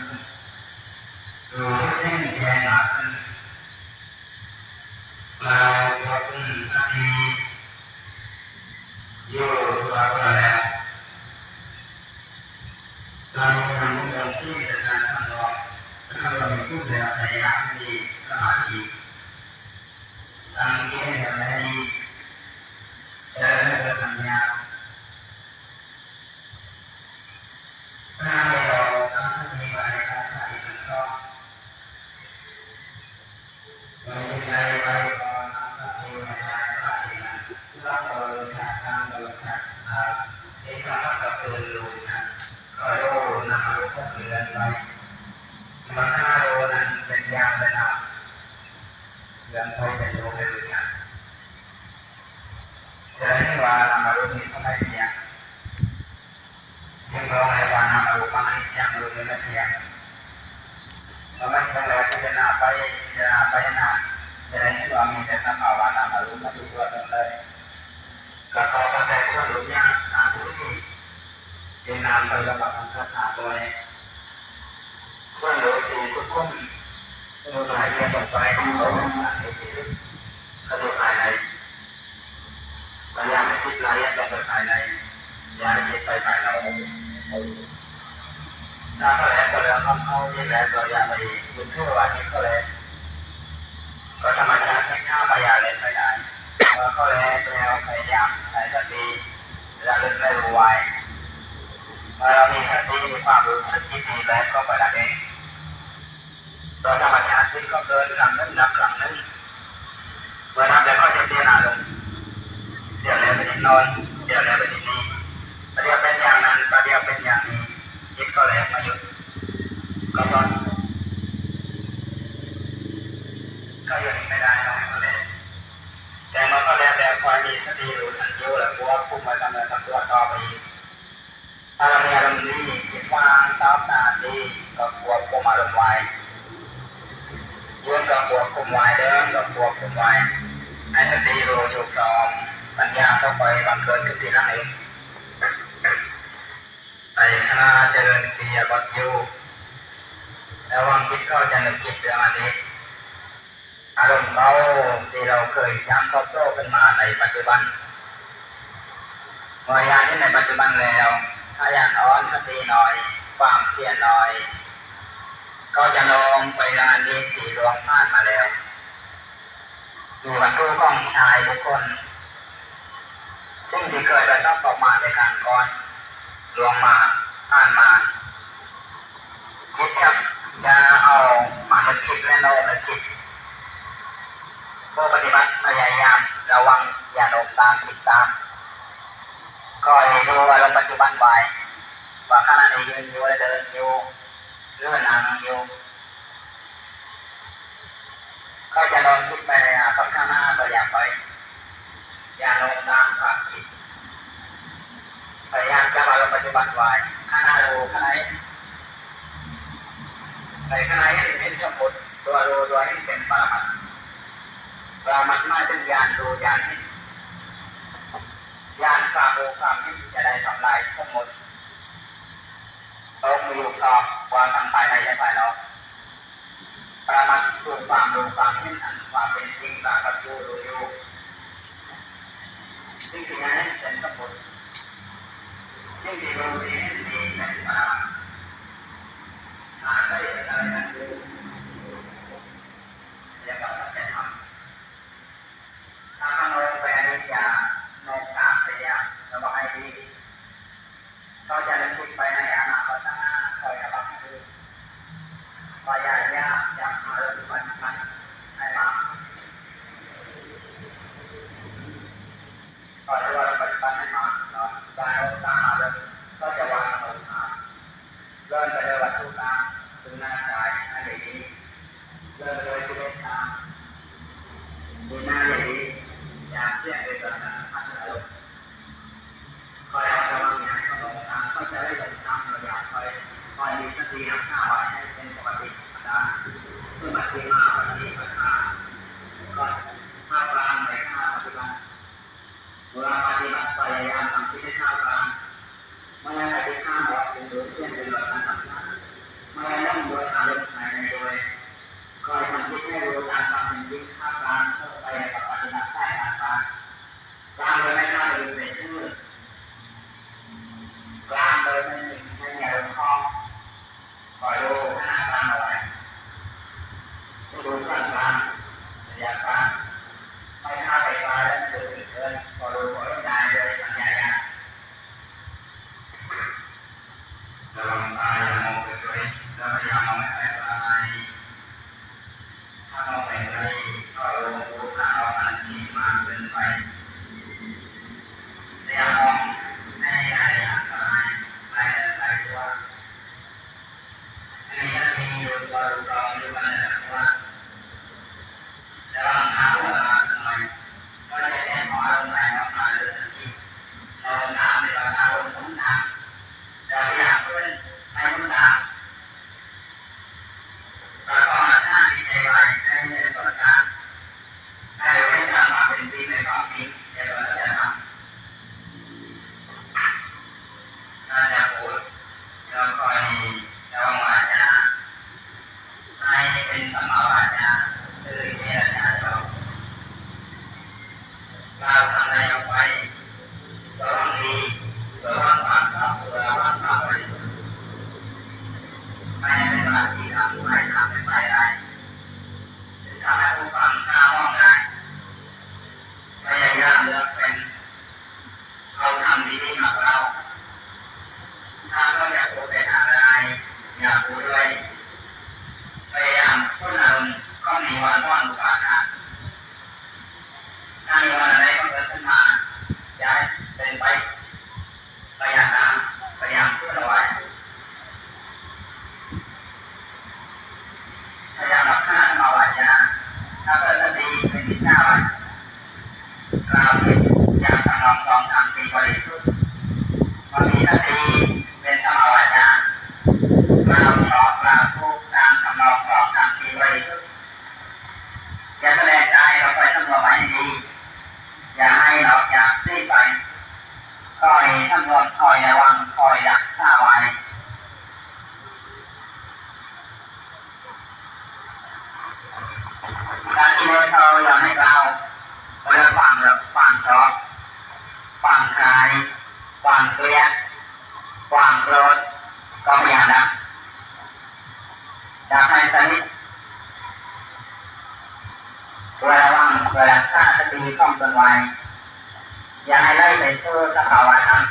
มาขึ้นรู้เล่นแย่มาขึ้นเราก็ขึ้นสติอยู่ตัวเราแล้วเราทำอย่างที่จารท่านบอกถ้าเรามีผู้เดียวพยายามมีสมาธิตั้งใจ เปลี่ยนไปมันห้าโลนั้นเป็นยางระดับเรื่องไปเป็นโลเป็นย่างจะให้ว่านามาโลนี้ก็ไมเพียงยังรอให้ว่านามาโลก็ไม่เพียงโลนี้ไม่เพียงเราไม่ต้องรอพิจารณาไปพิจารณาไปนานจะให้ว่ามีแต่สภาวะ ถ้าก็แล้วก็แล้วเขาเขาที่แล้วก็อย่าไปยุ่งเชื่อว่าที่ก็แล้วก็ธรรมชาติที่ข้าพยาเล่นไม่ได้ก็แล้วแล้วพยายามใช้สติระลึกได้รู้ไว้เมื่อเรามีสติมีความรู้สึกที่ดีแล้วก็ไปละเองโดยธรรมชาติที่ก็เกินครั้งนึงนับครั้งนึงเมื่อทำแล้วก็จะเปลี่ยนอารมณ์เดี๋ยวแล้วไปนอน ควบคุมไว้ให้สติรู้อยู่พร้อมปัญญาเข้าไปบังเกิดขึ้นที่นั่นเองไปคณะเจริญกิริยาบทอยู่ระวังคิดก็จะนึกคิดเรื่องอดีตอารมณ์เขาที่เราเคยจำเขาโตขึ้นมาในปัจจุบันเมื่อยามที่ในปัจจุบันแล้ว ถ้าอยากอ่อนสติหน่อย ความเพียรหน่อย ก็จะลงไปงานนี้สี่ดวงผ่านมาแล้ว อยู่กับรรทุกกองชายบุคคลซึ่งที่เคยไปต้องประมาในการก่อนลวงมาผ่านมาคิดจะจะเอามาเป็นคิดและโน้มเป็นคิดผู้ปฏิบัติพยายามระวังอย่าโน้มตามคิดตาม ก็ให้ดูอาเรมณ์ปัจจุบันไว้ว่าขณะนี้ยืนอยู่เดินอยู่หรือนั่งอยู่ก็จะลองคิดไปในอนาคตข้างหน้าก็อย่าไป อย่าลงตามความคิดพยายามจะอารมณ์ปัจจุบันไว้ขณะดูขณะในขณะนี้เป็นสมมติตัวรู้ตัวนี้เป็นปรามัตถ์ปรามัตถ์หมายถึงญาณดูญาณเห็น ยานความรู้ความที่จะได้ทำลายทั้งหมดต้องอยู่ครอบความทางภายในและภายนอกประมาทตัวความรู้ความเห็นอันความเป็นจริงปรากฏอยู่รู้อยู่ที่สิ่งนั้นเป็นสมบูรณ์สิ่ดีรู้ที่เห็นดีเป็นปรามัดอาศัยอะไรนั้นอยู่ เราอยกรีบไปคอยสำรวจคอยระวังคอยรักษาไว้การที่เราอยากให้เราเราฟังเราฟังชอบฟังคลายความเกลียดความโกรธก็ไม่อยากนะอยากให้สนิทเวลาว่างเวลาฆ่าสติข้องตนไว้ อย่าให้ไล่ไปสู่สภาวะนั้น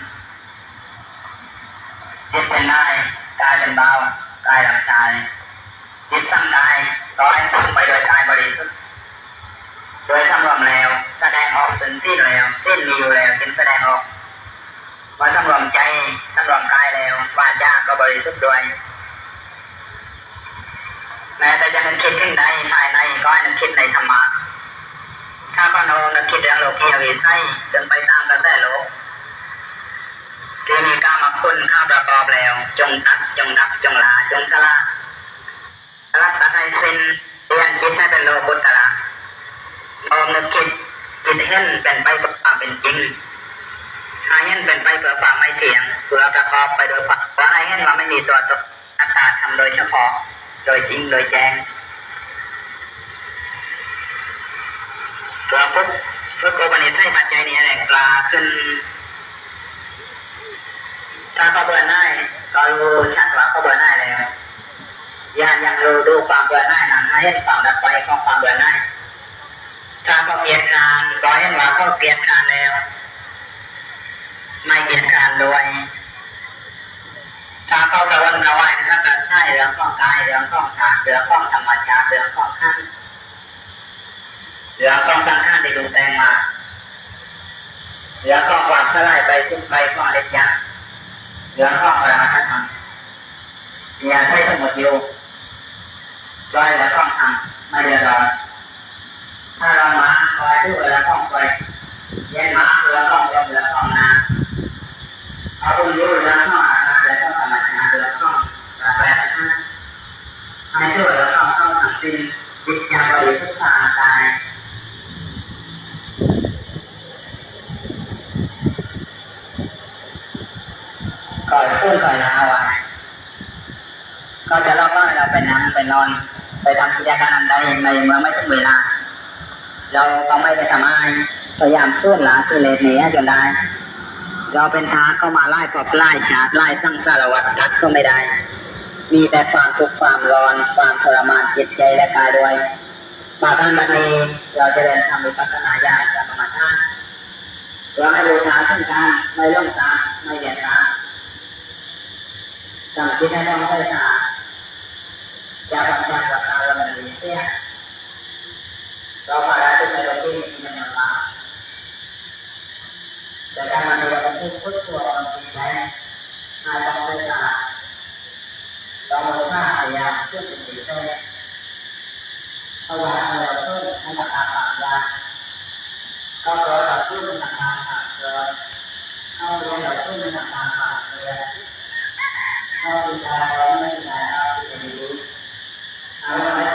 จิตเป็นได้กายเป็นเบากายหลังกายจิตตั้งกายต่อให้ตั้งไปโดยกายบริสุทธิ์โดยทำรวมแล้วแสดงออกเป็นสิ้นแล้วสิ้นมีอยู่แล้วจึงแสดงออกมาสำรวมใจสำรวมกายแล้ววาจาก็บริสุทธิ์ด้วยแม้แต่จะนึกคิดขึ้นใดภายในก็ให้นึกคิดในธรรมะ ถ้าก็โนนึกคิดเรื่งโลกียวิสัยเดินไปตามกระแสโลกที่มีกามาคุณข้าประกอบแล้ว จงตัดจงดับจงลาจงสละรักษาให้สิ้นเรียนคิดให้เป็นโลกุตระโน้มนึกคิดคิดเห็นเป็นไปตามความเป็นจริงห้เห็นเป็นไปเพื่อความไม่เที่ยงเพื่อประกอบไปโดยความว่าให้เห็นว่าไม่มีตัวตนอัตตาทำโดยเฉพาะ โดยจริงโดยแจ้งตัว พุทธพุทธโกบันิสัยปัจจัยนี้แหละกลาขึ้นถ้าเขาเบื่อหน่ายก็รู้ชัดว่าเขาเบื่อหน่ายแล้วยังยังรู้ดูความเบื่อหน่ายนั้นให้เห็นความดับไปของความเบื่อหน่ายถ้าเขาเปลี่ยนการก็เห็นว่าเขาเปลี่ยนการแล้ว ไม่เกียดการด้วยถ้าเข้ากระวนกระวายถ้าการใช่เรื่องของกายเรื่องของธาตุเรื่องของธรรมชาติเรื่องของขั้นเรื่องของสังขารที่ดูแตงมาเรื่องขอความสลายไปสิ้นไปข้อเล็กยักษ์เรื่องของปรมาทธรรมอย่าใช้สมุดอยู่ร้อยแล้วต้องทำไม่เดือดร้อนถ้าเรามาคอยดูแล้วต้องไปเย็นมาแล้วต้องลมแล้วต้องนาเอาคนรู้ ก่อนพูดก่อนลาไว้ก็จะลอกล่อเราไปนั่งไปนอน ไปทำกิจการอันใดในเมื่อไม่ถึงเวลา เราก็ไม่ไปทำอะไรพยายามพูดละกิเลสหนีให้จนได้ เราเป็นทาเข้ามาไล่ปอบไล่ชาร์ไล่ตั้งสารวัตรกัดก็ไม่ได้ มีแต่ความทุกข์ความร้อนความทรมานจิตใจและกายด้วยมาทางบันนี้เราจะเดินทำวิปัสสนาญาณกับธรรมชาติเราให้บูชาขึ้นการไม่ล่มตามไม่เดียดตาม thậm chí nó hơi là gia đình ta và ta là người liên tiếp đó mà đã từng đầu tiên mình làm là để ta mà được công thức phức của mình thì đây hai con đây là đó một là thì à trước mình bị thế sau đó là đầu tiên hay là ta tạo ra. Sau đó là trước mình là ta tạo ra sau đó là trước mình là ta tạo ra how to die, how to die, how to lose, how to